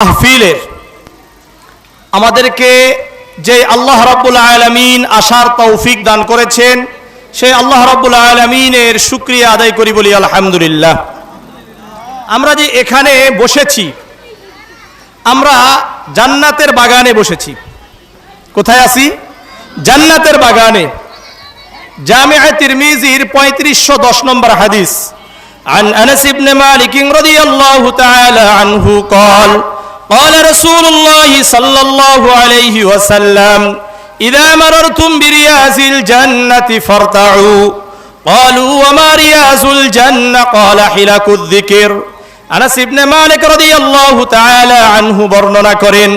মাহফিলের আমাদেরকে যে আল্লাহ রাব্বুল আলমিন আসার তৌফিক দান করেছেন সেই আল্লাহ রাব্বুল আলমিনের শুক্রিয়া আদায় করি বলি আলহামদুলিল্লাহ আমরা যে এখানে বসেছি আমরা জান্নাতের বাগানে বসেছি কোথায় আছি জান্নাতের বাগানে জামিআ তিরমিজির পঁয়ত্রিশশো দশ নম্বর হাদিস عن أنس بن مالك رضي الله تعالى عنه قال قال رسول الله صلى الله عليه وسلم إذا مررتم برياز الجنة فارتعوا قالوا وما رياز الجنة قال حلك الذكر আনাস ইবনে মালিক রাদিয়াল্লাহু তাআলা আনহু বর্ণনা করেন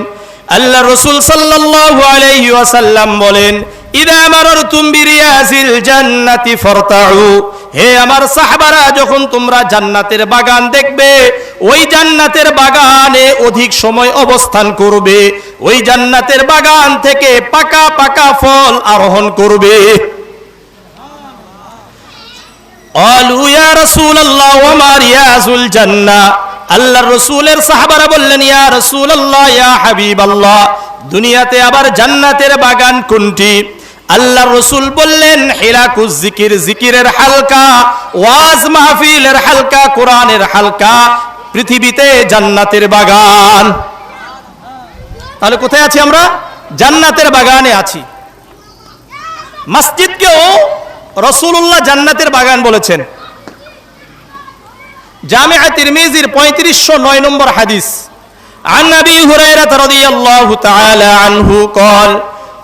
আল্লাহ রাসূল সাল্লাল্লাহু আলাইহি ওয়াসাল্লাম বলেন ইদা মারারতুম বিরিয়াজিল জান্নাতি ফারতাউ হে আমার সাহাবারা যখন তোমরা জান্নাতের বাগান দেখবে ওই জান্নাতের বাগানে অধিক সময় অবস্থান করবে ওই জান্নাতের বাগান থেকে পাকা পাকা ফল আরোহণ করবে قالوا يا رسول الله وما رياض الجنة আল্লাহর রসুলের সাহাবারা বললেন ইয়া রসুল আল্লাহ ইয়া হাবিব আল্লাহ দুনিয়াতে আবার জান্নাতের বাগান কোনটি আল্লাহর রসুল বললেন হিরাকুজ জিকির জিকিরের হালকা ওয়াজ মাহফিলের হালকা কোরআনের হালকা পৃথিবীতে জান্নাতের বাগান তাহলে কোথায় আছি আমরা জান্নাতের বাগানে আছি মসজিদকেও রসুল্লাহ জান্নাতের বাগান বলেছেন জামিআ তিরমিজির পঁয়ত্রিশশো নয় নম্বর হাদিস عن ابي هريره رضي الله تعالى عنه قال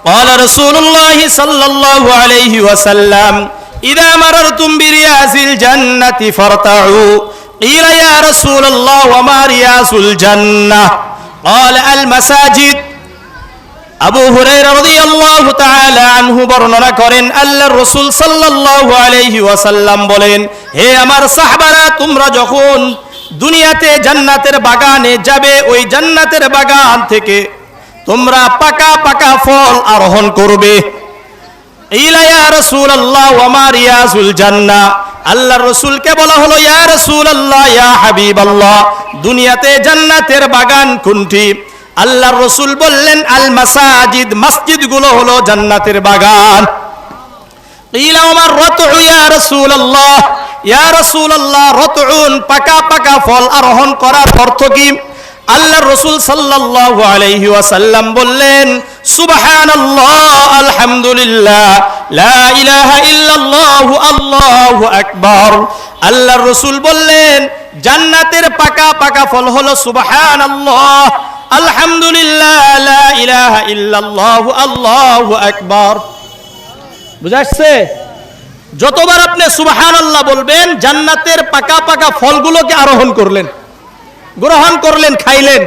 قال رسول الله صلى الله عليه وسلم اذا مررتم برياض الجنه فارتعوا قيل يا رسول الله وما رياض الجنه قال المساجد আবু হুরাইরা রাদিয়াল্লাহু তাআলা আনহু বর্ণনা করেন আল্লাহর রাসূল সাল্লাল্লাহু আলাইহি ওয়াসাল্লাম বলেন হে আমার সাহাবারা তোমরা যখন দুনিয়াতে জান্নাতের বাগানে যাবে ওই জান্নাতের বাগান থেকে তোমরা পাকা পাকা ফল আরোহণ করবে। ইলায়া রাসূল আল্লাহ জান্নাহ আল্লাহর রাসূলকে বলা ইয়া রাসূল আল্লাহ ইয়া আল্লাহ দুনিয়াতে জান্নাতের বাগান রসুল বললেন, আল মাসাজিদ, মসজিদগুলো হলো জান্নাতের বাগান। ইলা রত ইয়া রাসূলুল্লাহ ইয়া রাসূলুল্লাহ, রতউন, পাকা পাকা ফল আরোহণ করার অর্থ কি? আল্লাহর রসুল সাল্লাল্লাহু আলাইহি ওয়াসাল্লাম বললেন, সুবহানাল্লাহ, আলহামদুলিল্লাহ, লা ইলাহা ইল্লাল্লাহু, আল্লাহু আকবার। আল্লাহর রসুল বললেন, জান্নাতের পাকা পাকা ফল হলো সুবহানাল্লাহ, আলহামদুলিল্লাহ, লা ইলাহা ইল্লাল্লাহ, আল্লাহু আকবার। বুঝা যতবার আপনি সুবহানাল্লাহ বলবেন, জান্নাতের পাকা পাকা ফলগুলোকে আরোহণ করলেন। গ্রহণ করলেন খাইলেন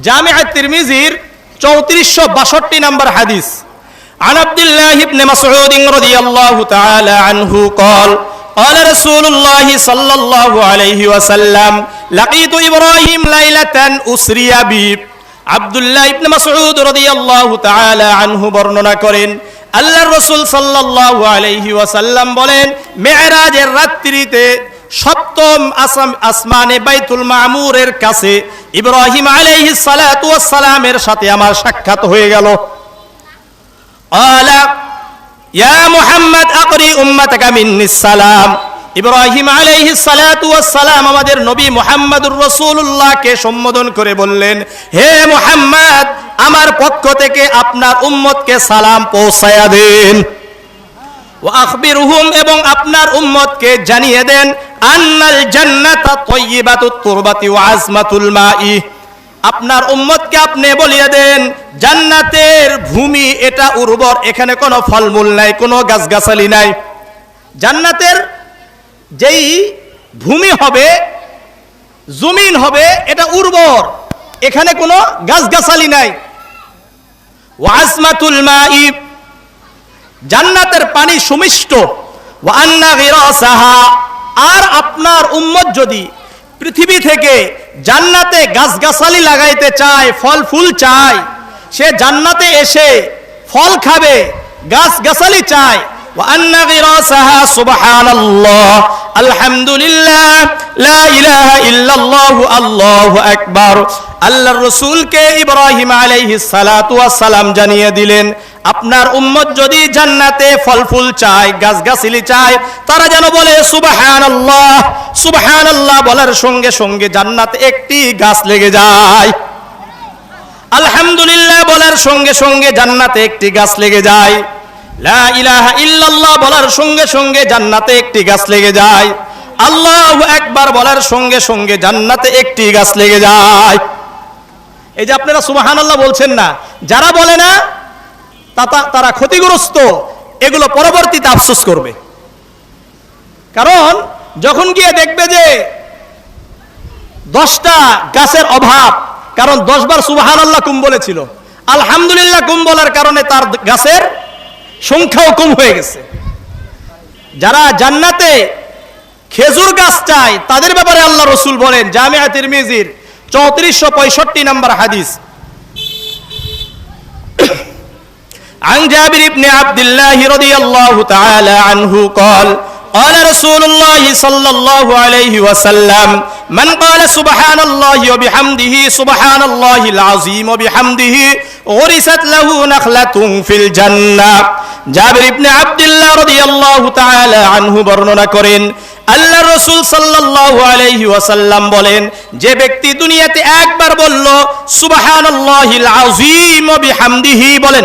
জামিআ তিরমিজির চৌত্রিশশো বাষট্টি নম্বর হাদিস عن عبد الله بن مسعود رضي الله تعالى عنه قال قال رسول الله صلى الله عليه وسلم لقيت إبراهيم ليلة أسري بي আব্দুল্লাহ ইবনে মাসউদ রাদিয়াল্লাহু তাআলা আনহু বর্ণনা করেন আল্লাহর রাসূল সাল্লাল্লাহু আলাইহি ওয়াসাল্লাম বলেন মেরাজের রাত্রিতে সপ্তম আসাম আসমানে বাইতুল মামুরের কাছে ইব্রাহিম আলাইহি সালামের সাথে আমার সাক্ষাৎ হয়ে গেল। ইয়া মুহাম্মদ, আকরি উম্মাতাকা মিন্নি সালাম। ইব্রাহিম আলাইহি সালাম আমাদের নবী মুহাম্মাদুর রাসূলুল্লাহকে সম্বোধন করে বললেন, হে মোহাম্মদ, আমার পক্ষ থেকে আপনার উম্মতকে সালাম পৌঁছায়া দিন। আখবিরহুম, এবং আপনার উম্মতকে জানিয়ে দেন, আন্নাল জান্নাতা তাইয়্যিবাতুত তুরবাতি ওয়া আজমাতুল মাই। আপনার উম্মতকে আপনি বলিয়ে দেন, জান্নাতের ভূমি এটা উর্বর, এখানে কোনো ফলমূল নাই, কোনো গাছগাছালি নাই। জান্নাতের যেই ভূমি হবে, জমিন হবে, এটা উর্বর, এখানে কোনো গাছগাছালি নাই। ওয়াসমাতুল মাই জান্নাতের পানি সুমিষ্ট ওয়ান্না গিরাসাহা আর আপনার উম্মত যদি পৃথিবী থেকে জান্নাতে গাছগাছালি লাগাইতে চায় ফল ফুল চায় সে জান্নাতে এসে ফল খাবে গাছ গাছালি চায় وأن غراسها سبحان الله الحمد لله لا إله إلا الله الله أكبر আল্লাহর রসুলকে ইব্রাহিম আলাইহিস সালাতু ওয়াস সালাম জানিয়ে দিলেন আপনার উম্মত যদি জান্নাতে ফল ফুল চায়, গাছগাছালি চায়, তারা যেন বলে, সুবহানাল্লাহ সুবহানাল্লাহ বলার সঙ্গে সঙ্গে জান্নাতে একটি গাছ লেগে যায়। আলহামদুলিল্লাহ বলার সঙ্গে সঙ্গে জান্নাতে একটি গাছ লেগে যায়। লা ইলাহা ইল্লাল্লাহ বলার সঙ্গে সঙ্গে জান্নাতে একটি গাছ লেগে যায়। আল্লাহু একবার বলার সঙ্গে সঙ্গে জান্নাতে একটি গাছ লেগে যায়। এই যে আপনারা সুবহানাল্লাহ বলছেন না, যারা বলে না তারা ক্ষতিগ্রস্ত, এগুলো পরবর্তীতে আফসোস করবে। কারণ যখন গিয়ে দেখবে যে দশটা গাছের অভাব, কারণ দশ বার সুবাহান আল্লাহ কুম বলেছিল, আলহামদুলিল্লাহ কুম বলার কারণে তার গাছের সংখ্যাও কম হয়ে গেছে। যারা জান্নাতে খেজুর গাছ চায়, তাদের ব্যাপারে আল্লাহ রসুল বলেন, জামিয়া তিরমিজির চৌত্রিশশো পঁয়ষট্টি নম্বর হাদিস عن جابر بن عبد الله رضي الله تعالى عنه قال قال رسول الله صلى الله عليه وسلم من قال سبحان الله وبحمده سبحان الله العظيم وبحمده غرست له نخلة في الجنة জাবির ইবনে আব্দুল্লাহ রাদিয়াল্লাহু তাআলা আনহু বর্ণনা করেন আল্লাহ রসুল সাল্লাল্লাহু আলাইহি ওয়াসাল্লাম বলেন যে ব্যক্তি দুনিয়াতে একবার বলল সুবহানাল্লাহিল আযীম ওয়া বিহামদিহি বলেন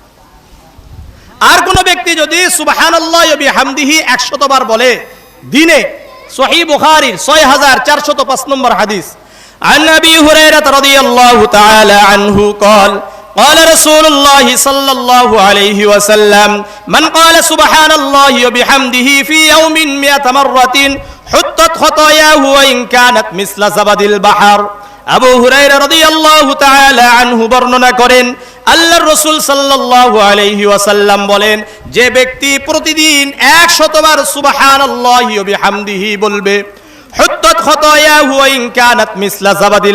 আর কোন ব্যক্তি যদি সুবহানাল্লাহ ওয়া বিহামদিহি 100 বার বলে দিনে সহিহ বুখারীর 6405 নম্বর হাদিস عن ابي هريره رضي الله تعالى عنه قال قال رسول الله صلى الله عليه وسلم من قال سبحان الله وبحمده في يوم مئة مرة حطت خطاياه وإن كانت مثل زبد البحر আবু হুরাইরা রাদিয়াল্লাহু তাআলা আনহু বর্ণনা করেন আল্লাহর রসুল সাল্লাল্লাহু আলাইহি ওয়াসাল্লাম বলেন, যে ব্যক্তি প্রতিদিন 100 বার সুবহানাল্লাহি ওয়া বলবে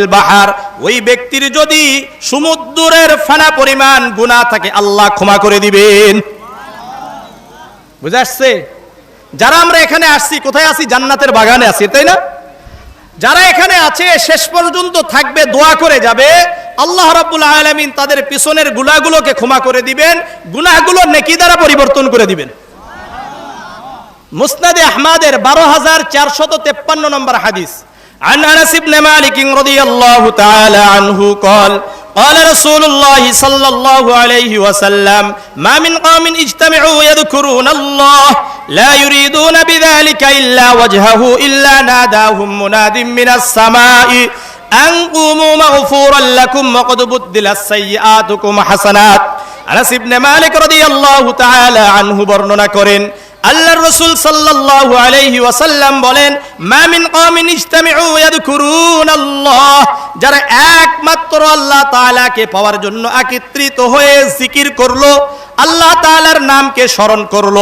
বাহার। ওই ব্যক্তির যদি সমুদ্রের ফানা পরিমাণ গুনাহ থাকে, আল্লাহ ক্ষমা করে দিবেন। বুঝা আসছে? যারা আমরা এখানে আসছি, কোথায় আছি জান্নাতের বাগানে আছি, তাই না? যারা এখানে আছে শেষ পর্যন্ত থাকবে দোয়া করে যাবে আল্লাহ রাব্বুল আলামিন তাদের পিছনের গুনাহগুলোকে ক্ষমা করে দিবেন গুনাহগুলো নেকি দ্বারা পরিবর্তন করে দিবেন মুসনাদে আহমাদের বারো হাজার চারশত তেপ্পান্ন নম্বর হাদিস عن انس بن مالك رضي الله تعالى عنه قال قال رسول الله صلى الله عليه وسلم ما من قوم اجتمعوا يذكرون الله لا يريدون بذلك الا وجهه الا ناداهم مناد من السماء أن قوموا مغفورا لكم وقد بدلت سيئاتكم حسنات আনাস ইবনে মালিক রাদিয়াল্লাহু তাআলা আনহু বর্ণনা করেন আল্লাহর রাসূল সাল্লাল্লাহু আলাইহি ওয়াসাল্লাম বলেন, মা মিন কওমিন ইজতামিউ ইয়াযকুরুনাল্লাহ যারা একমাত্র আল্লাহ তাআলাকে পাওয়ার জন্য একত্রিত হয়ে জিকির করল, আল্লাহ তাআলার নামকে স্মরণ করল।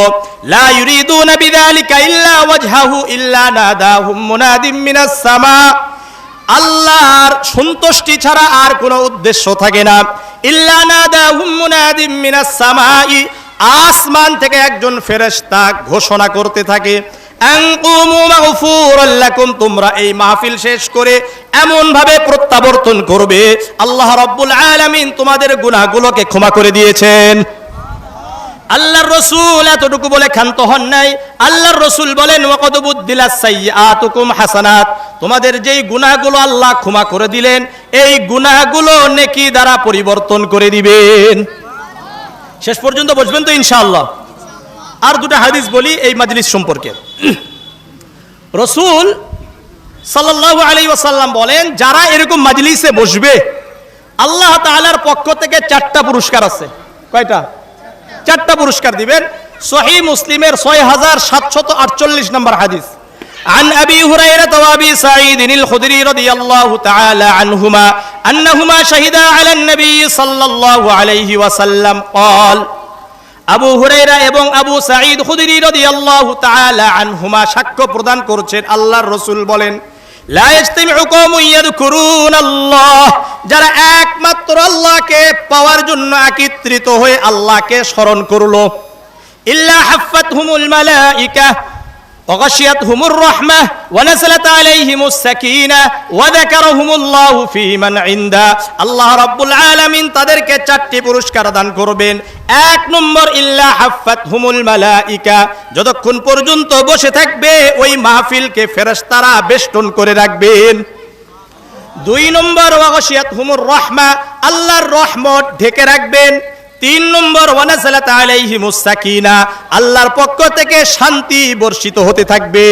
লা ইউরিদুনা বিযালিকা ইল্লা ওয়াজহাহু ইল্লা নাদাহুম মুনাদিম মিনাস সামা। আল্লাহর সন্তুষ্টি ছাড়া আর কোনো উদ্দেশ্য থাকে না। ইল্লা নাদাহুম মুনাদিম মিনাস সামাই। আসমান থেকে একজন ফেরেশতা ঘোষণা করতে থাকে তোমরা এই মাহফিল শেষ করে এমন ভাবে প্রত্যাবর্তন করবে, আল্লাহ রাব্বুল আলামিন তোমাদের গুনাহগুলোকে ক্ষমা করে দিয়েছেন। আল্লাহর রসুল এতটুকু বলে ক্ষান্ত হন নাই। আল্লাহর রসুল বলেন ওয়াকদবুদ্দিলাসাইয়াতুকুম হাসানাত। তোমাদের যেই গুনাহগুলো আল্লাহ ক্ষমা করে দিলেন, এই গুনাহগুলো নেকি দ্বারা পরিবর্তন করে দিবেন। শেষ পর্যন্ত বুঝবেন তো ইনশাআল্লাহ। আর দুটো হাদিস বলি এই মাজলিস সম্পর্কে। রসুল সাল্লাল্লাহু আলাইহি ওয়াসাল্লাম বলেন, যারা এরকম মাজলিসে বসবে, আল্লাহ তাআলার পক্ষ থেকে চারটা পুরস্কার আছে। কয়টা? চারটা পুরস্কার দিবেন। সহি মুসলিমের ছয় হাজার সাতশত আটচল্লিশ নম্বর হাদিস। عن أبي هريرة وأبي سعيد الخدري رضي الله تعالى عنهما أنهما شهدا على النبي صلى الله عليه وسلم قال আবু হুরাইরা এবং আবু সাঈদ খুদরি রাদিয়াল্লাহু তাআলা আনহুমা সাক্ষ্য প্রদান করছেন আল্লাহর রাসূল বলেন লা ইজতামিউ কওমুন ইয়াযকুরুনাল্লাহ যারা একমাত্র আল্লাহকে পাওয়ার জন্য একত্রিত হয়ে আল্লাহকে স্মরণ করলো ইল্লা হাফাতহুমুল মালাইকা وغشيتهم الرحمة ونزلت عليهم السكينة وذكرهم الله في من عنده আল্লাহ রাব্বুল আলামিন তাদেরকে চারটি পুরস্কার দান করবেন এক নম্বর ইল্লা হাফাত হুমুল মালাইকা যতক্ষণ পর্যন্ত বসে থাকবে ওই মাহফিলকে ফেরেশতারা বেষ্টন করে রাখবেন দুই নম্বর ওয়াগশিয়াত হুমুর রহমা আল্লাহর রহমত ঢেকে রাখবেন তিন নম্বর, ওয়ানাজালাত আলাইহিমুস সাকিনা আল্লাহর পক্ষ থেকে শান্তি বর্ষিত হতে থাকবে।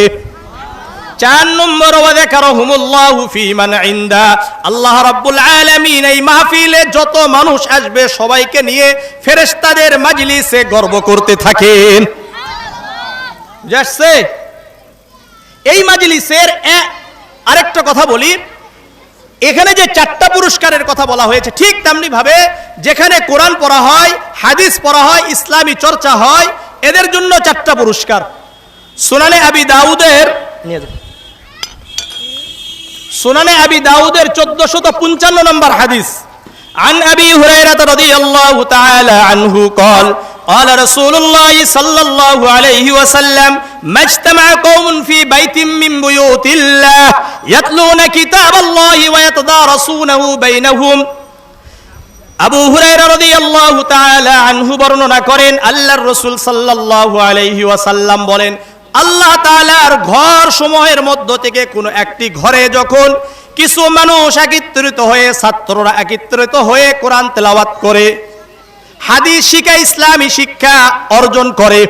চার নম্বর, ওয়াযাকারহুমুল্লাহু ফি মান ইনদা, আল্লাহ রাব্বুল আলামিন এই মাহফিলে যত মানুষ আসবে সবাইকে নিয়ে ফেরেশতাদের মাজলিসে গর্ব করতে থাকেন। যাচ্ছে? এই মাজলিসের আরেকটা কথা বলি এখানে যে চারটা পুরস্কারের কথা বলা হয়েছে ঠিক তেমনি ভাবে যেখানে কোরআন পড়া হয় হাদিস পড়া হয় ইসলামী চর্চা হয় এদের জন্য চারটা পুরস্কার সুনানে আবি দাউদের নিয়ে যাও। সুনানে আবি দাউদের চোদ্দশত পঞ্চান্ন নম্বর হাদিস عن أبي هريرة رضي الله تعالى عنه قال قال رسول الله صلى الله عليه وسلم ما اجتمع قوم في بيت من بيوت الله يتلون كتاب الله ويتدارسونه بينهم আবু হুরায়রা রাদিয়াল্লাহু তাআলা আনহু বর্ণনা করেন আল্লাহর রাসূল সাল্লাল্লাহু আলাইহি ওয়াসাল্লাম বলেন আল্লাহ তাআলার ঘর সমূহের মধ্য থেকে কোনো একটি ঘরে যখন কিছু মানুষ একত্রিত হয়ে ছাত্ররা একত্রিত হয়ে কোরআন তেলাওয়াত করে হাদিস শিখা ইসলামী শিক্ষা অর্জন করে।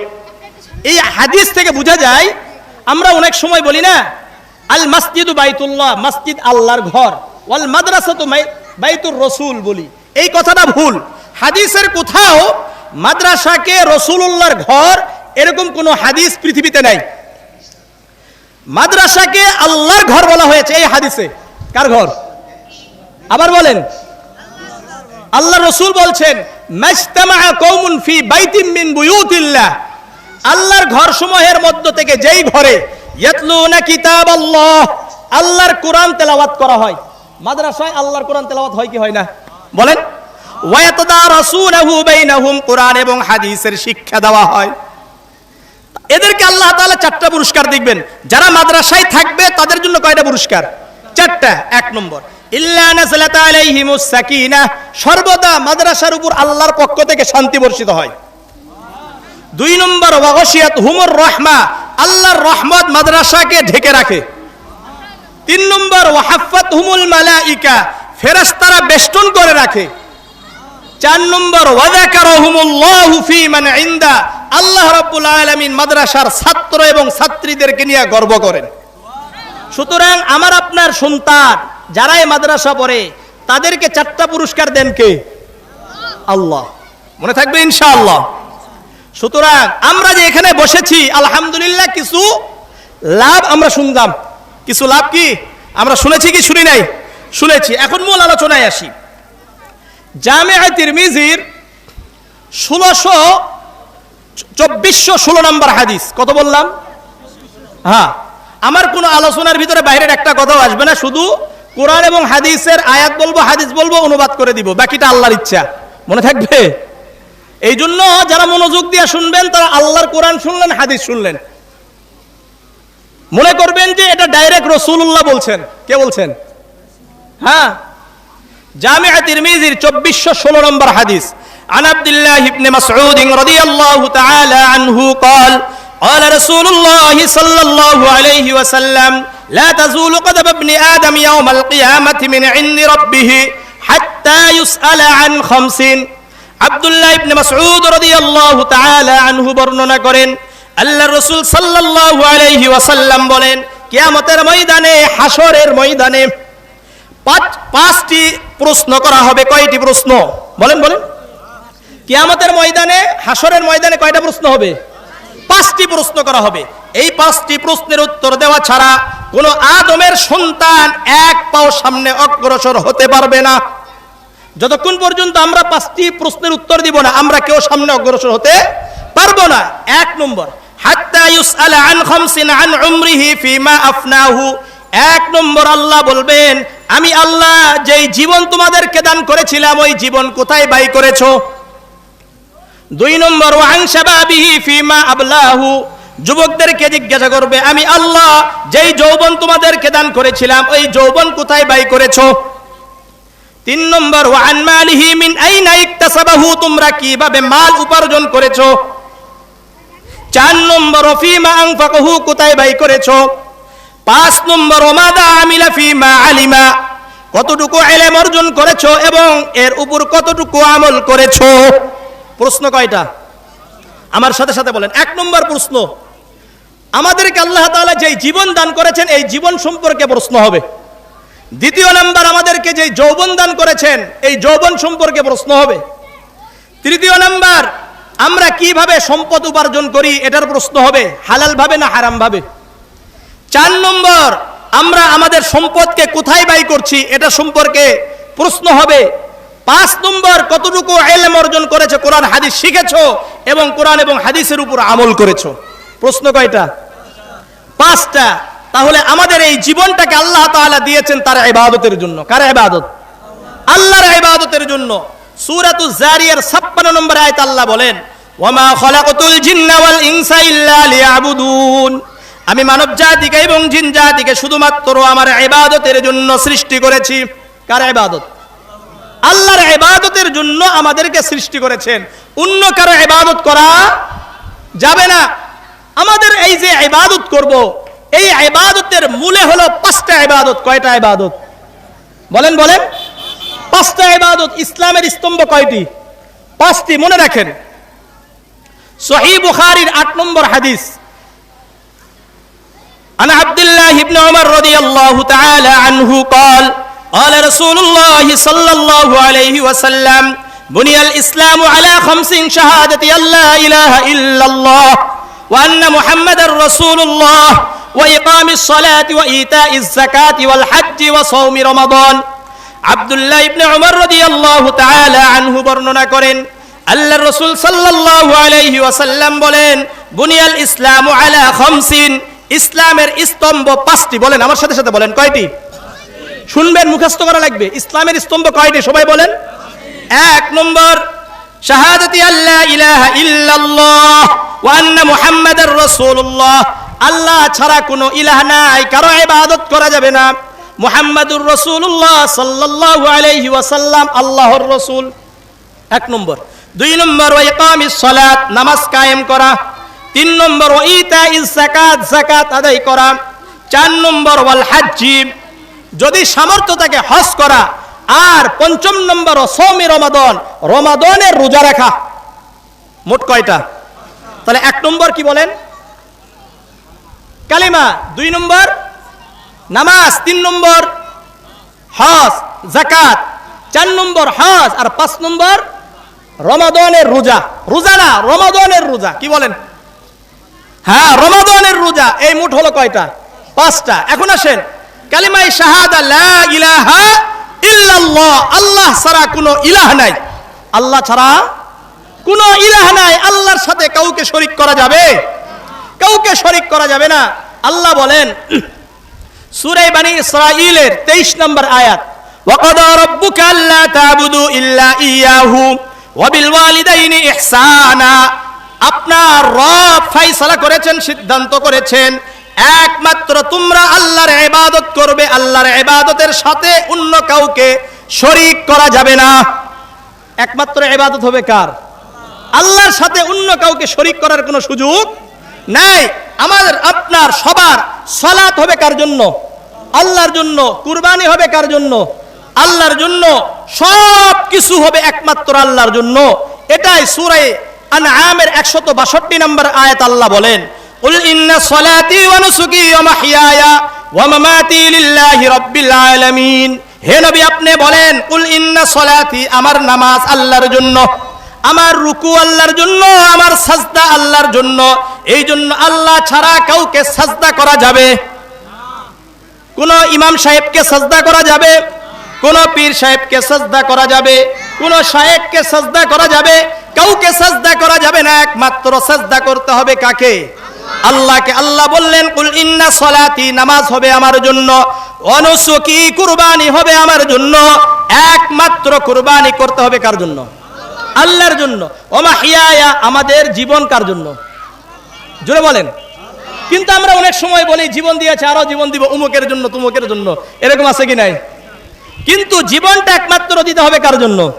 এই হাদিস থেকে বোঝা যায়, আমরা অনেক সময় বলি না, আল মসজিদ বাইতুল্লাহ, মসজিদ আল্লাহর ঘর, ওয়াল মাদ্রাসা তো বাইতুর রসুল বলি। এই কথাটা ভুল। হাদিসের কোথাও মাদ্রাসাকে রসুলুল্লাহর ঘর এরকম কোনো হাদিস পৃথিবীতে নাই। মাদ্রাসাকে আল্লাহর ঘর বলা হয়েছে এই হাদিসে। কার ঘর? আবার বলেন আল্লাহ রসুল বলছেন মাজতামা কওমুন ফি বাইতিম মিন বুয়ুতিল্লাহ। আল্লাহর ঘর সমূহের মধ্য থেকে যেই ঘরে কিতাব আল্লাহ আল্লাহর কোরআন তেলাওয়াত করা হয়। মাদ্রাসায় আল্লাহর কোরআন তেলাওয়াত হয় কি হয় না? বলেন। ওয়ায়াতাদারাসুনাহু বাইনাহুম কোরআন এবং হাদিসের শিক্ষা দেওয়া হয়। এদেরকে আল্লাহ তাআলা চারটা পুরস্কার দেখবেন। যারা মাদ্রাসায় থাকবে তাদের জন্য কয়টা পুরস্কার? চারটা, এক নম্বর। সর্বদা মাদ্রাসার উপর আল্লাহর পক্ষ থেকে শান্তি বর্ষিত হয়। দুই নম্বর হুমুর রহমা। আল্লাহর রহমত মাদ্রাসাকে ঢেকে রাখে। তিন নম্বর ওয়াহাফাত হুমুল মালাইকা। ফেরেশতারা বেষ্টন করে রাখে। চার নম্বর ওয়াযাকারহুমুল্লাহু ফি মান ইনদা। আল্লাহ রাব্বুল আলামিন মাদ্রাসার ছাত্র এবং ছাত্রীদেরকে নিয়ে গর্ব করেন। সুতরাং আমার আপনার সন্তান, যারাই মাদ্রাসা পড়ে, তাদেরকে চারটা পুরস্কার দেন কে? আল্লাহ। মনে থাকবে ইনশাআল্লাহ। সুতরাং আমরা যে এখানে বসেছি, আলহামদুলিল্লাহ কিছু লাভ আমরা শুনলাম। কিছু লাভ কি? আমরা শুনেছি কি, শুনি নাই? শুনেছি। এখন মূল আলোচনায় আসি। জামে তিরমিজির ষোলোশো চব্বিশশো ষোলো নম্বর হাদিস। কত বললাম? হ্যাঁ। আমার কোনো আলোচনার ভিতরে বাইরের একটা কথাও আসবে না শুধু কোরআন এবং হাদিসের আয়াত বলবো হাদিস বলবো অনুবাদ করে দিব বাকিটা আল্লাহর ইচ্ছা মনে থাকবে এই জন্য যারা মনোযোগ দিয়ে শুনবেন তারা আল্লাহর কোরআন শুনলেন হাদিস শুনলেন মনে করবেন যে এটা ডাইরেক্ট রসুল্লাহ বলছেন কে বলছেন হ্যাঁ জামিয়া তিরমিজির চব্বিশশো ষোলো নম্বর হাদিস عن عبد الله بن مسعود رضي الله تعالى عنه قال قال رسول الله صلى الله عليه وسلم لا تزول قدم ابن آدم يوم القيامة من عند ربه حتى يسأل عن خمس আব্দুল্লাহ ইবনে মাসউদ রাদিয়াল্লাহু তাআলা আনহু বর্ণনা করেন আল্লাহর রাসূল সাল্লাল্লাহু আলাইহি ওয়াসাল্লাম বলেন কিয়ামতের ময়দানে হাসরের ময়দানে পাঁচ পাঁচটি প্রশ্ন করা হবে কয়টি প্রশ্ন বলেন বলেন কিয়ামতের ময়দানে হাসরের ময়দানে কয়টা প্রশ্ন হবে পাঁচটি প্রশ্ন করা হবে। এই পাঁচটি প্রশ্নের উত্তর দেওয়া ছাড়া কোনো আদমের সন্তান এক পাও সামনে অগ্রসর হতে পারবে না। যতক্ষণ পর্যন্ত আমরা পাঁচটি প্রশ্নের উত্তর দিব না, আমরা কেউ সামনে অগ্রসর হতে পারব না। এক নম্বর এক নম্বর, আল্লাহ বলবেন, আমি আল্লাহ যেই জীবন তোমাদেরকে দান করেছিলাম, ওই জীবন কোথায় ব্যয় করেছ? দুই নম্বর ফিমা যুবকদেরকে জিজ্ঞাসা করবে, আমি আল্লাহ, যেই যৌবন তোমাদেরকে দান করেছিলাম, ওই যৌবন কোথায় ব্যয় করেছ? তিন নম্বর ওয়ান মিন তোমরা কীভাবে মাল উপার্জন করেছ? চার নম্বর ফিমা কোথায় ব্যয় করেছ? পাঁচ নম্বর আমিলা ফিমা আলিমা, কতটুকু এলেম অর্জন করেছ এবং এর উপর কতটুকু আমল করেছ? প্রশ্ন কয়টা? আমার সাথে সাথে বলেন। এক নম্বর প্রশ্ন, আমাদেরকে আল্লাহ তালা যেই জীবন দান করেছেন, এই জীবন সম্পর্কে প্রশ্ন হবে। দ্বিতীয় নাম্বার, আমাদেরকে যে যৌবন দান করেছেন, এই যৌবন সম্পর্কে প্রশ্ন হবে। তৃতীয় নাম্বার, আমরা কীভাবে সম্পদ উপার্জন করি, এটার প্রশ্ন হবে, হালাল ভাবে না হারাম ভাবে? চার নম্বর, আমরা আমাদের সম্পদকে কোথায় ব্যয় করছি, এটা সম্পর্কে প্রশ্ন হবে পাঁচ নম্বর কতটুকু এলেম অর্জন করেছে, কোরআন, হাদিস শিখেছ এবং কোরআন এবং হাদিসের উপর আমল করেছ? প্রশ্ন কয়টা? পাঁচটা। তাহলে আমাদের এই জীবনটাকে আল্লাহ তাআলা দিয়েছেন তার ইবাদতের জন্য। কার ইবাদত? আল্লাহর ইবাদতের জন্য। সূরাতুজ জারিয়ার 56 নম্বর আয়াত আল্লাহ বলেন, ওয়ামা খলাকতুল জিন্না ওয়াল ইনসা ইল্লা লিয়াবুদুন। আমি মানব জাতিকে এবং জিন জাতিকে শুধুমাত্র আমার ইবাদতের জন্য সৃষ্টি করেছি। কার ইবাদত? আল্লাহর ইবাদতের জন্য আমাদেরকে সৃষ্টি করেছেন অন্য কারো ইবাদত করা যাবে না আমাদের এই যে ইবাদত করব এই ইবাদতের মূলে হলো পাঁচটা ইবাদত কয়টা ইবাদত বলেন বলেন পাঁচটা ইবাদত ইসলামের স্তম্ভ কয়টি পাঁচটি মনে রাখেন সহি বুখারীর আট নম্বর হাদিস عن عبد الله بن عمر رضي الله تعالى عنه قال قال رسول الله صلى الله عليه وسلم بني الإسلام على خمس شهادة أن لا إله إلا الله وأن محمد رسول الله وإقام الصلاة وإيتاء الزكاة والحج وصوم رمضان আব্দুল্লাহ ইবনে উমর রাদিয়াল্লাহু তাআলা আনহু বর্ণনা করেন আল্লাহর রাসূল সাল্লাল্লাহু আলাইহি ওয়াসাল্লাম বলেন বুনিয়াল ইসলামু আলা খামসিন ইসলামের স্তম্ভ পাঁচটি বলেন আমার সাথে সাথে বলেন কয়টি শুনবেন, মুখস্থ করা লাগবে। ইসলামের স্তম্ভ কয়টি? সবাই বলেন। এক নম্বর, শাহাদাতি আল্লাহ ইলাহা ইল্লাল্লাহ ওয়া আন্না মুহাম্মাদার রাসূলুল্লাহ। আল্লাহ ছাড়া কোনো ইলাহ নাই, কারও ইবাদত করা যাবে না। মুহাম্মাদুর রাসূলুল্লাহ সাল্লাল্লাহু আলাইহি ওয়াসাল্লাম, আল্লাহর রাসূল। এক নম্বর। দুই নম্বর, ওয়া ইকামিস সালাত, নামাজ কায়েম করা। তিন নম্বর, ওয়া ইতাইজ যাকাত যাকাত আদায় করা। চার নম্বর, ওয়াল হাজ্জি যদি সামর্থ্য থাকে হজ করা। আর পঞ্চম নম্বর সৌমি রমাদন। রমাদনের রোজা রাখা। মোট কয়টা? তাহলে এক নম্বর কি বলেন? কালিমা। দুই নম্বর, নামাজ। তিন নম্বর, হজ জাকাত চার নম্বর, হজ। আর পাঁচ নম্বর, রমাদনের রোজা। রোজা না, রমাদনের রোজা। কি বলেন? হ্যাঁ রমাদনের রোজা। এই মুঠ হলো কয়টা? পাঁচটা। এখন আসেন। কালিমাই শাহাদা লা ইলাহা ইল্লাল্লাহ। আল্লাহ ছাড়া কোনো ইলাহ নাই। আল্লাহ ছাড়া কোনো ইলাহ নাই। আল্লাহর সাথে কাউকে শরিক করা যাবে? কাউকে শরিক করা যাবে না। আল্লাহ বলেন, সূরা বানি ইসরাঈলের 23 নম্বর আয়াত, ওয়াকাদা রাব্বুকা আল্লা তা'বুদু ইল্লা ইয়াহু ওয়া বিল ওয়ালিদাইনি ইহসানা। আপনার রব ফয়সালা করেছেন, সিদ্ধান্ত করেছেন। একমাত্র তোমরা আল্লাহর ইবাদত করবে, আল্লাহর ইবাদতের সাথে অন্য কাউকে শরিক করা যাবে না। একমাত্র ইবাদত হবে কার? আল্লাহর সাথে অন্য কাউকে শরিক করার কোনো সুযোগ নাই। আমাদের, আপনার, সবার সলাত হবে কার জন্য? আল্লাহর জন্য। কুরবানি হবে কার জন্য? আল্লাহর জন্য। সব কিছু হবে একমাত্র আল্লাহর জন্য। এটাই সূরা আনআমের 162 নম্বর আয়াত আল্লাহ বলেন قل إن صلاتي ونسكي ومحياي ومماتي لله رب العالمين হে নবী আপনি বলেন কুল ইন্না সলাতি আমার নামাজ আল্লাহর জন্য আমার রুকু আল্লাহর জন্য আমার সাজদা আল্লাহর জন্য এই জন্য আল্লাহ ছাড়া কাউকে সাজদা করা যাবে কোন ইমাম সাহেবকে সাজদা করা যাবে কোন পীর সাহেবকে সাজদা করা যাবে কোন সাহেবকে সাজদা করা যাবে কাউকে সাজদা করা যাবে না একমাত্র সাজদা করতে হবে কাকে আল্লাহকে আল্লাহ বললেন, কুল ইন্না সলাতি নামাজ হবে আমার জন্য, অনুসুকি কুরবানি হবে আমার জন্য, একমাত্র কুরবানি করতে হবে কার জন্য? আল্লাহর জন্য। ওমা হিয়ায়া, আমাদের জীবন কার জন্য? জোরে বলেন। কিন্তু আমরা অনেক সময় বলি, জীবন দিয়েছে, আরও জীবন দিব, উমুকের জন্য, তুমুকের জন্য। এরকম আছে কি নাই? কিন্তু জীবনটা একমাত্র দিতে হবে কার জন্য?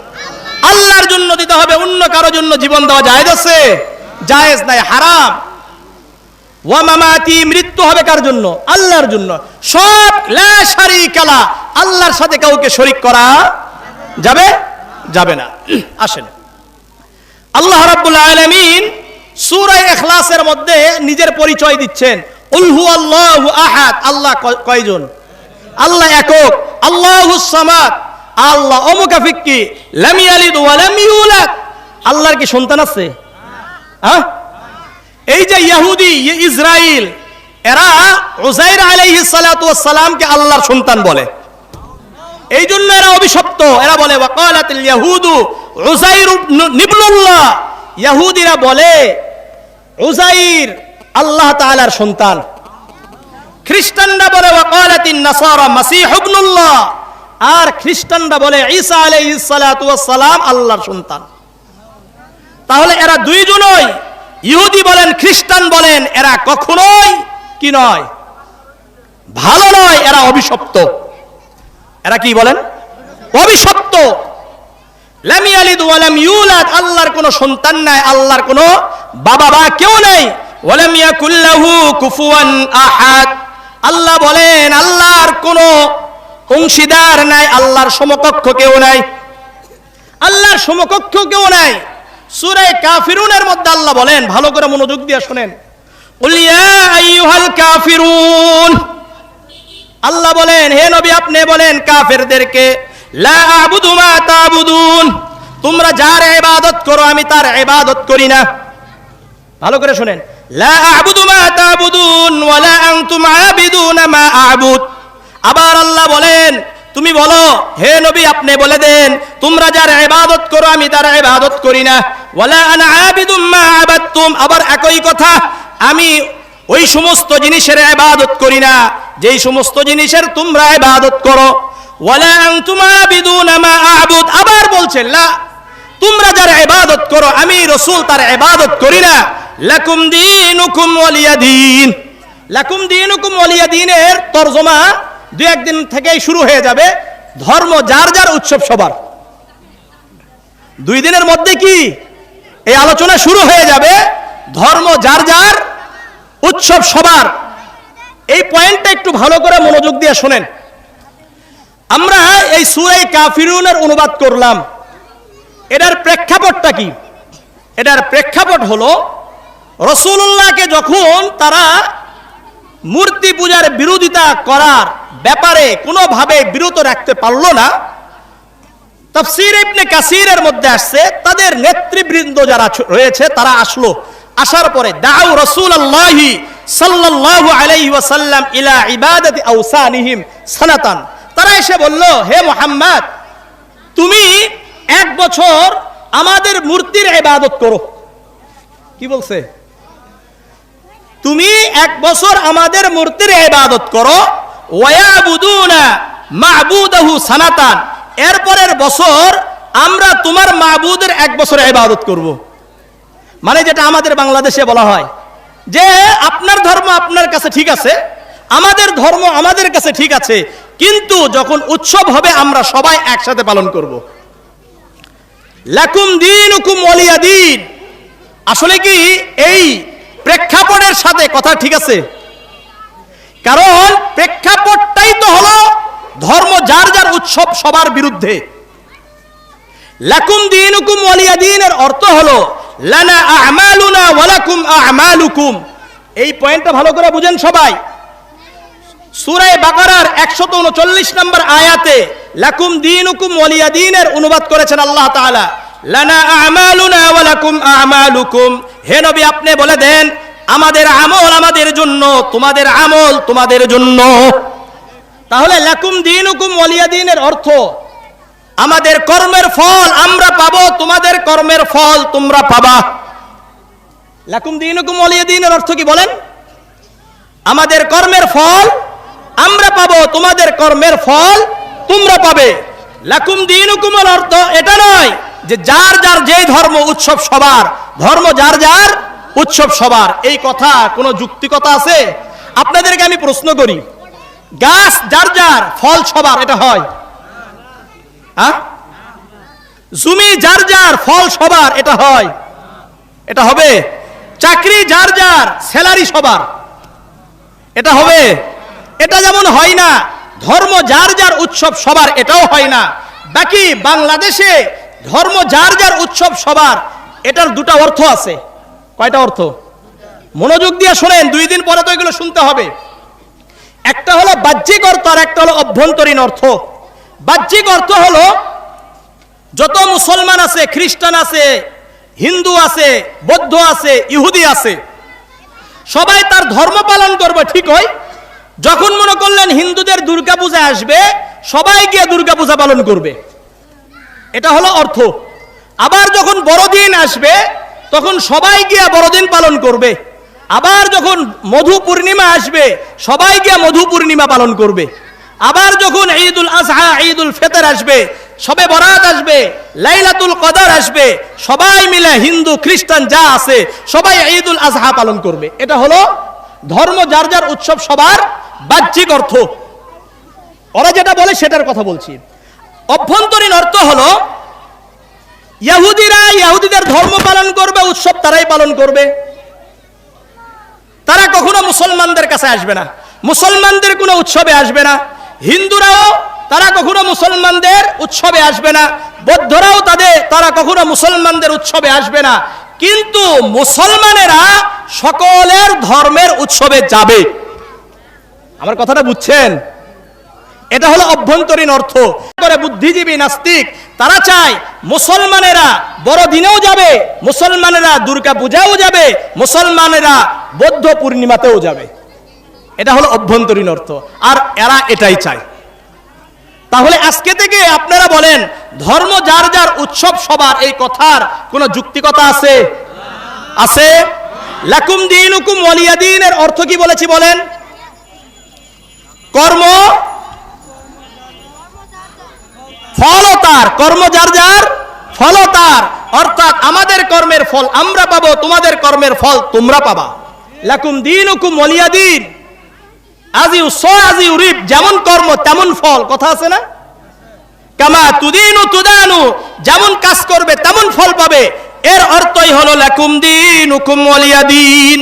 আল্লাহর জন্য দিতে হবে, অন্য কারও জন্য জীবন দেওয়া জায়েজ আছে? জায়েজ নাই, হারাম। ওয়া মৃত্যু হবে কার জন্য? আল্লাহর জন্য। সব লা শারিকালা আল্লাহর সাথে কাউকে শরীক করা যাবে? যাবে না। আসেন। আল্লাহ রাব্বুল আলামিন সূরা ইখলাসের মধ্যে নিজের পরিচয় দিচ্ছেন। উল হুয়াল্লাহু আহাদ, আল্লাহ কয়- কয়জন? আল্লাহ একক। আল্লাহুস সামাদ, আল্লাহ অমুকাফিক্কি লাম ইয়ালিদ ওয়া লাম ইউলাদ। আল্লাহর কি সন্তান আছে? হ্যাঁ? এই যে ইহুদি ইয়ে ইসরাইল, এরা উজাইর আলাইহিস সালাতু ওয়াস আল্লাহর সন্তান বলে। এই জন্য এরা অভিশপ্ত। এরা বলে ওয়াকালাতিল ইয়াহুদু উজাইর ইহুদিরা বলে উজাইর আল্লাহ তাআলার সন্তান। খ্রিস্টানরা বলে ওয়াকালাতিন নাসারা মাসিহ ইবনুল্লাহ। আর খ্রিস্টানরা বলে, ঈসা আলাইহিস সালাতু সালাম আল্লাহর সন্তান। তাহলে এরা দুইজনই ইহুদি বলেন, খ্রিস্টান বলেন, এরা কখনোই কি নয়? ভালো নয়, এরা অভিশপ্ত। এরা কি বলেন? অভিশপ্ত। লাম ইয়ালিদ ওয়া লাম ইউলাদ, আল্লাহর কোনো সন্তান নাই, আল্লাহর কোনো বাবা বা কেউ নেই। ওয়ালাম ইয়াকুল্লাহু কুফুয়ান আহাদ। আল্লাহ বলেন, আল্লাহর কোনো অংশীদার নাই, আল্লাহর সমকক্ষ কেউ নাই। আল্লাহর সমকক্ষ কেউ নাই। সূরা কাফিরুনের মধ্যে আল্লাহ বলেন, ভালো করে মনোযোগ দিয়ে শুনেন। কাফিরুন। আল্লাহ বলেন, হে নবী, আপনি বলেন কাফেরদেরকে তোমরা যার ইবাদত করো, আমি তার ইবাদত করি না। ভালো করে শুনেন আবার আল্লাহ বলেন, তুমি বলো, হে নবী, আপনি বলে দেন, তোমরা যার ইবাদত করো, আমি তার ইবাদত করি না। ওয়ালা আনা আবিদুম মা আবাদতুম। আবার একই কথা, আমি ওই সমস্ত জিনিসের ইবাদত করি না। যেই সমস্ত জিনিসের তোমরা ইবাদত করো। ওয়ালা আনতুম আবিদুন মা আবুদ। আবার বলছেন লা, তোমরা যার ইবাদত করো, আমি রসুল তার ইবাদত করি না। লাকুম দীনুকুম ওয়ালিয়া দিন। লাকুম দীনুকুম ওয়ালিয়া দিনের তরজমা দুই একদিন থেকেই শুরু হয়ে যাবে। ধর্ম যার যার উৎসব সবার। দুই দিনের মধ্যে কি? এই আলোচনা শুরু হয়ে যাবে। ধর্ম যার যার, উৎসব সবার। এই পয়েন্টটা একটু ভালো করে মনোযোগ দিয়ে শোনেন। আমরা এই সুরাই কাফিরুনের অনুবাদ করলাম। এটার প্রেক্ষাপটটা কি? এটার প্রেক্ষাপট হলো রসুল্লাহকে যখন তারা মূর্তি পূজার বিরোধিতা করার ব্যাপারে কোনোভাবে বিরত রাখতে পারল না তফসির ইবনে কাসিরের মধ্যে আসছে, তাদের নেতৃবৃন্দ যারা রয়েছে, তারা আসলো। আসার পরে, দাউ রাসূলুল্লাহি সাল্লাল্লাহু আলাইহি ওয়াসাল্লাম ইলা ইবাদাতি আওসানিহিম সানাতান। তারা এসে বলল, হে মুহাম্মদ, তুমি এক বছর আমাদের মূর্তির ইবাদত করো। কি বলছে? তুমি এক বছর আমাদের মূর্তির ইবাদত করো। ওয়ায়াবুদুনা মাবুদাহু সানাতান। এরপরের বছর আমরা তোমার মাবুদের এক বছরে ইবাদত করব। মানে যেটা আমাদের বাংলাদেশে বলা হয় যে আপনার ধর্ম আপনার কাছে ঠিক আছে, আমাদের ধর্ম আমাদের কাছে ঠিক আছে, কিন্তু যখন উৎসব হবে আমরা সবাই একসাথে পালন করব। লাকুম দিনুকুম ওয়ালিয়া দিন। আসলে কি এই প্রেক্ষাপটের সাথে কথা ঠিক আছে? কারণ প্রেক্ষাপটটাই তো হলো ধর্ম যার যার উৎসব সবার বিরুদ্ধে। লাকুম দিনুকুম ওয়ালিয়া দিনের অর্থ হলো, লানা আমালুনা ওয়ালাকুম আমালুকুম। এই পয়েন্টটা ভালো করে বুঝেন সবাই। সুরায় বাকারার একশত উনচল্লিশ নম্বর আয়াতে লাকুম দিনুকুম ওয়ালিয়া দিনের অনুবাদ করেছেন আল্লাহ তাআলা। লানা আমালুনা ওয়া লাকুম আমালুকুম। হে নবী, আপনি বলে দেন, আমাদের আমল আমাদের জন্য, তোমাদের আমল তোমাদের জন্য। তাহলে লাকুম দিনুকুম ওয়ালিয়া দিনের অর্থ, আমাদের কর্মের ফল আমরা পাবো, তোমাদের কর্মের ফল তোমরা পাবা। লাকুম দিনুকুম ওয়ালিয়া দিনের অর্থ কি বলেন? আমাদের কর্মের ফল আমরা পাবো, তোমাদের কর্মের ফল তোমরা পাবে। লাকুম দিনুকুমের অর্থ এটা নয় যে যার যার যেই ধর্ম উৎসব সবার, ধর্ম যার যার উৎসব সবার। এই কথা কোনো যুক্তিকতা আছে? আপনাদেরকে আমি প্রশ্ন করি গাছ, যার যার ফল সবার, এটা হয়। হ্যাঁ? জমি, যার যার ফল সবার, এটা হয়। এটা হবে। চাকরি, যার যার স্যালারি সবার, এটা হবে। এটা যেমন হয় না, ধর্ম, যার যার উৎসব সবার, এটাও হয় না। বাকি বাংলাদেশে ধর্ম, যার যার উৎসব সবার, এটার দুটা অর্থ আছে। কয়টা অর্থ? মনোযোগ দিয়ে শোনেন, দুই দিন পরে তো এগুলো শুনতে হবে। হলো বাহ্যিক অর্থ আর একটা হলো অভ্যন্তরীণ অর্থ। বাহ্যিক অর্থ হলো যত মুসলমান আছে, খ্রিস্টান আছে, হিন্দু আছে, বৌদ্ধ আছে, ইহুদি আছে, সবাই তার ধর্ম পালন করবে, ঠিক হয়? যখন মনে করলেন হিন্দুদের দুর্গা পূজা আসবে, সবাই গিয়ে দুর্গা পূজা পালন করবে। এটা হলো অর্থ। আবার যখন বড়দিন আসবে, তখন সবাই গিয়ে বড়দিন পালন করবে। আবার যখন মধু পূর্ণিমা আসবে, সবাই গিয়ে মধু পূর্ণিমা পালন করবে। আবার যখন ঈদুল আজহা, ঈদুল ফেতর আসবে, সবে বরাত আসবে, লাইলাতুল কদর আসবে, সবাই মিলে হিন্দু, খ্রিস্টান যা আছে, সবাই ঈদুল আজহা পালন করবে। এটা হলো ধর্ম, যার যার উৎসব, সবার বাহ্যিক অর্থ। ওরা যেটা বলে, সেটার কথা বলছি। অভ্যন্তরীণ অর্থ হলো, ইহুদিরা, ইহুদিদের ধর্ম পালন করবে, উৎসব তারাই পালন করবে। কখনো মুসলমানদের কাছে আসবে না। মুসলমানদের কোনো উৎসবে আসবে না। হিন্দুরাও তারা কখনো মুসলমানদের উৎসবে আসবে না। বৌদ্ধরাও তাদের, তারা কখনো মুসলমানদের উৎসবে আসবে না। কিন্তু মুসলমানেরা সকলের ধর্মের উৎসবে যাবে। আমার কথাটা বুঝছেন? এটা হলো অভ্যন্তরীণ অর্থ। করে বুদ্ধিজীবী, নাস্তিক, তারা চায় মুসলমানেরা বড়দিনেও যাবে, মুসলমানেরা দুর্গা পূজাও যাবে, মুসলমানেরা বৌদ্ধ পূর্ণিমাতেও যাবে। এটা হলো অভ্যন্তরীণ অর্থ, আর এরা এটাই চায়। তাহলে আজকে থেকে আপনারা বলেন, ধর্ম যার যার উৎসব সবার, এই কথার কোনো যুক্তিকতা আছে? আছে? লাকুম দিন হুকুম ওয়ালিয়াদিনের অর্থ কি বলেছি বলেন? কর্ম ফলতার কর্ম যার যার ফলতার অর্থাৎ আমাদের কর্মের ফল আমরা পাবো, তোমাদের কর্মের ফল তোমরা পাবা। লাকুম দিন হুকুম ওয়ালিয়াদিন আজি উস আজি উরিব যেমন কর্ম তেমন ফল। কথা আছে না? কামা তুদিনু তুদানু, যেমন কাজ করবে তেমন ফল পাবে। এর অর্থই হলো লাকুম দিন হুকুম ওয়ালিয়াদিন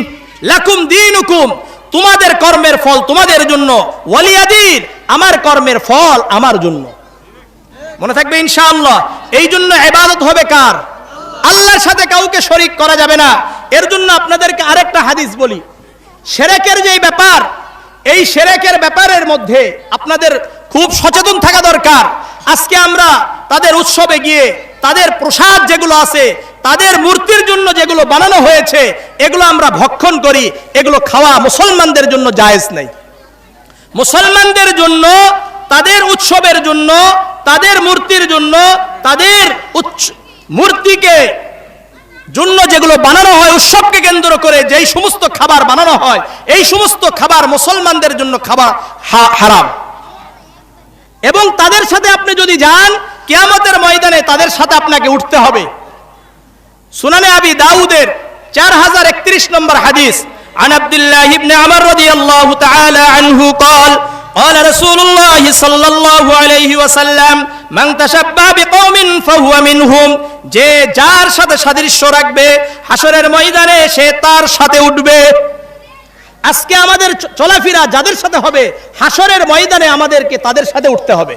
লাকুম দিন হুকুম তোমাদের কর্মের ফল তোমাদের জন্য। ওয়ালিয়াদিন আমার কর্মের ফল আমার জন্য। মনে থাকবে ইনশাআল্লাহ। এই জন্য এবাদত হবে কার? আল্লাহর সাথে কাউকে শরিক করা যাবে না। এর জন্য আপনাদেরকে আরেকটা হাদিস বলি। সেরেকের যেই ব্যাপার, এই সেরেকের ব্যাপারের মধ্যে আপনাদের খুব সচেতন থাকা দরকার। আজকে আমরা তাদের উৎসবে গিয়ে, তাদের প্রসাদ যেগুলো আছে, তাদের মূর্তির জন্য যেগুলো বানানো হয়েছে, এগুলো আমরা ভক্ষণ করি। এগুলো খাওয়া মুসলমানদের জন্য জায়েজ নেই। মুসলমানদের জন্য, তাদের উৎসবের জন্য তাদের মূর্তির জন্য তাদের উৎস- মূর্তিকে জন্য যেগুলো বানানো হয় উৎসবকে কেন্দ্র করে যেই সমস্ত খাবার বানানো হয় এই সমস্ত খাবার মুসলমানদের জন্য খাবার হা- হারাম এবং তাদের সাথে আপনি যদি যান কিয়ামতের ময়দানে তাদের সাথে আপনাকে উঠতে হবে সুনানে আবি দাউদের চার হাজার একত্রিশ নম্বর হাদিস عن عبد الله بن عمر رضي الله تعالى عنه قال قال رسول الله صلى الله عليه وسلم من تشبه بقوم فهو منهم যে যার সাথে সাদৃশ্য রাখবে হাসরের ময়দানে সে তার সাথে উঠবে আজকে আমাদের চ- চলাফেরা যাদের সাথে হবে হাসরের ময়দানে আমাদেরকে তাদের সাথে উঠতে হবে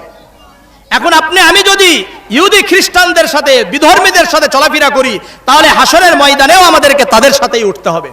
এখন আপনি আমি যদি ইহুদি খ্রিস্টানদের সাথে বিধর্মীদের সাথে চলাফেরা করি তাহলে হাসরের ময়দানেও আমাদেরকে তাদের সাথেই উঠতে হবে